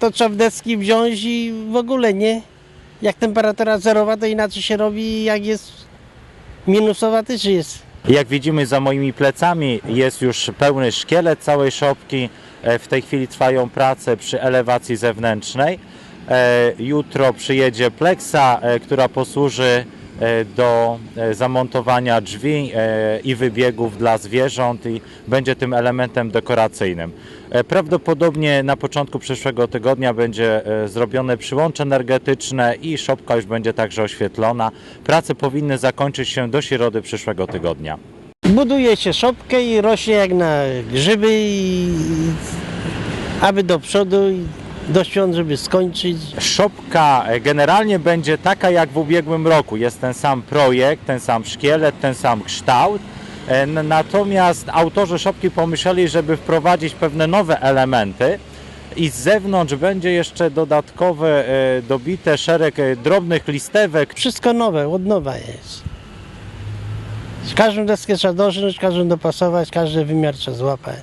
to trzeba deski wziąć i w ogóle nie. Jak temperatura zerowa, to inaczej się robi, jak jest minusowa też jest. Jak widzimy za moimi plecami jest już pełny szkielet całej szopki. E, W tej chwili trwają prace przy elewacji zewnętrznej. E, Jutro przyjedzie pleksa, e, która posłuży do e, zamontowania drzwi e, i wybiegów dla zwierząt i będzie tym elementem dekoracyjnym. E, Prawdopodobnie na początku przyszłego tygodnia będzie e, zrobione przyłącze energetyczne i szopka już będzie także oświetlona. Prace powinny zakończyć się do środy przyszłego tygodnia. Buduje się szopkę i rośnie jak na grzyby i aby do przodu do świąt, żeby skończyć. Szopka e, generalnie będzie taka jak w ubiegłym roku. Jest ten sam projekt, ten sam szkielet, ten sam kształt. E, Natomiast autorzy szopki pomyśleli, żeby wprowadzić pewne nowe elementy i z zewnątrz będzie jeszcze dodatkowe e, dobite szereg drobnych listewek. Wszystko nowe, od nowa jest. Każdą deskę trzeba dożyć, każdą dopasować, każdy wymiar trzeba złapać.